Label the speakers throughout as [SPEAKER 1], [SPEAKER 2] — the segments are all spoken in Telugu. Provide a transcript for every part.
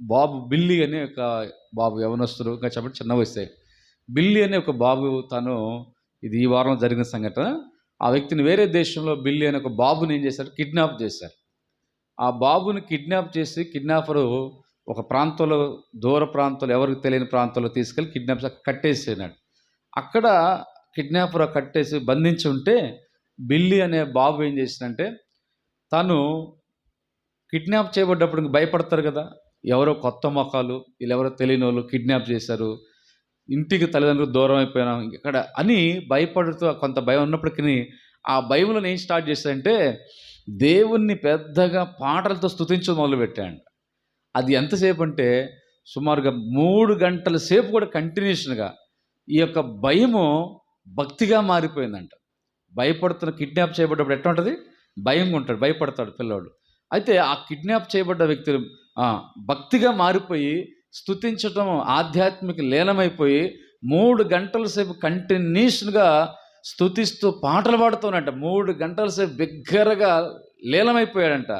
[SPEAKER 1] బాబు బిల్లి అనే ఒక బాబు యవనస్తుడు ఇంకా చెప్పండి చిన్న వయసే. బిల్లి అనే ఒక బాబు తను ఇది ఈ వారం జరిగిన సంఘటన. ఆ వ్యక్తిని వేరే దేశంలో బిల్లి అనే ఒక బాబుని ఏం చేశారు కిడ్నాప్ చేశారు ఆ బాబుని కిడ్నాప్ చేసి కిడ్నాపరు ఒక ప్రాంతంలో దూర ప్రాంతంలో ఎవరికి తెలియని ప్రాంతంలో తీసుకెళ్ళి కిడ్నాప్ కట్టేసినాడు అక్కడ కిడ్నాపర్ కట్టేసి బంధించి ఉంటే బిల్లి అనే బాబు ఏం చేసిందంటే తను కిడ్నాప్ చేయబడ్డప్పుడు ఇంక భయపడతారు కదా. ఎవరో కొత్త మొఖాలు వీళ్ళు ఎవరో తెలియని వాళ్ళు కిడ్నాప్ చేశారు. ఇంటికి తల్లిదండ్రులు దూరం అయిపోయినాం. ఇక్కడ అని భయపడుతూ కొంత భయం ఉన్నప్పటికీ ఆ భయంలో ఏం స్టార్ట్ చేశాడంటే దేవుణ్ణి పెద్దగా పాటలతో స్తుతించడం మొదలుపెట్టాడు అది ఎంతసేపు అంటే సుమారుగా మూడు గంటల సేపు కూడా కంటిన్యూషన్గా ఈ యొక్క భయము భక్తిగా మారిపోయిందంట. భయపడుతున్న కిడ్నాప్ చేయబడ్డప్పుడు ఎట్లా ఉంటుంది? భయంగా ఉంటాడు భయపడతాడు పిల్లోడు. అయితే ఆ కిడ్నాప్ చేయబడ్డ వ్యక్తులు భక్తిగా మారిపోయి స్థుతించటం ఆధ్యాత్మిక లీనమైపోయి మూడు గంటల సేపు కంటిన్యూషన్గా స్తుతిస్తూ పాటలు పాడుతూనంట మూడు గంటల సేపు బిగ్గరగా లీలమైపోయాడంట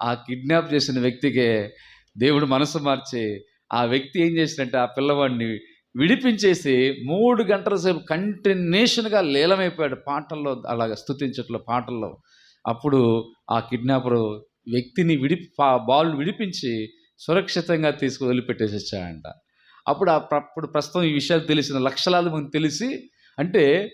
[SPEAKER 1] ఆ కిడ్నాప్ చేసిన వ్యక్తికే దేవుడు మనసు మార్చి ఆ వ్యక్తి ఏం చేసినట్టే ఆ పిల్లవాడిని విడిపించేసి మూడు గంటల సేపు కంటిన్యూషన్గా లీలమైపోయాడు పాటల్లో అలాగ స్తుతించట్లో పాటల్లో. అప్పుడు ఆ కిడ్నాపరు వ్యక్తిని విడి బాల్ విడిపించి సురక్షితంగా తీసుకు వదిలిపెట్టేసి వచ్చాడంట. అప్పుడు అప్పుడు ప్రస్తుతం ఈ విషయాలు తెలిసిన లక్షలాది మంది తెలిసి అంటే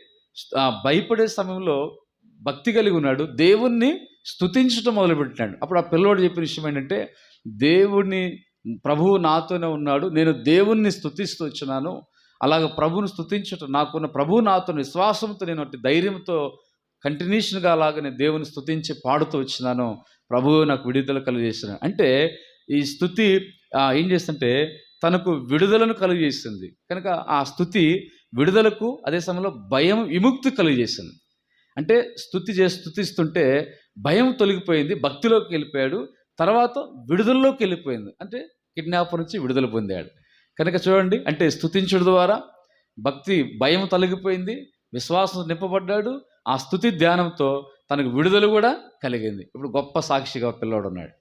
[SPEAKER 1] భయపడే సమయంలో భక్తి కలిగి ఉన్నాడు. దేవుణ్ణి స్తుతించడం మొదలుపెట్టినాడు. అప్పుడు ఆ పిల్లోడు చెప్పిన విషయం ఏంటంటే దేవుణ్ణి ప్రభువు నాతోనే ఉన్నాడు. నేను దేవుణ్ణి స్తుతిస్తూ వచ్చినాను. అలాగ ప్రభువుని స్తుతించటం నాకున్న ప్రభువు నాతో విశ్వాసంతో నేను అట్టి ధైర్యంతో కంటిన్యూషన్గా అలాగనే దేవుని స్థుతించి పాడుతూ వచ్చినాను. ప్రభువు నాకు విడుదల కలుగజేసిన. అంటే ఈ స్థుతి ఏం చేస్తుంటే తనకు విడుదలను కలుగజేస్తుంది కనుక ఆ స్థుతి విడుదలకు అదే సమయంలో భయం విముక్తి కలుగజేసింది. అంటే స్థుతి చేసి స్థుతిస్తుంటే భయం తొలగిపోయింది భక్తిలోకి వెళ్ళిపోయాడు తర్వాత విడుదలలోకి వెళ్ళిపోయింది. అంటే కిడ్నాపర్ నుంచి విడుదల పొందాడు. కనుక చూడండి అంటే స్థుతించడం ద్వారా భక్తి భయం తొలగిపోయింది విశ్వాసం నింపబడ్డాడు ఆ స్థుతి ధ్యానంతో తనకు విడుదల కూడా కలిగింది. ఇప్పుడు గొప్ప సాక్షిగా పిల్లోడు ఉన్నాడు.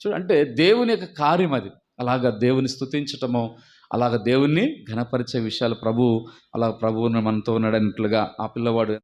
[SPEAKER 1] చూడు అంటే దేవుని యొక్క కార్యం అది. అలాగ దేవుని స్థుతించటము అలాగ దేవుణ్ణి ఘనపరిచే విషయాలు ప్రభు అలా ప్రభువుని మనతో ఉన్నాడన్నట్లుగా ఆ పిల్లవాడు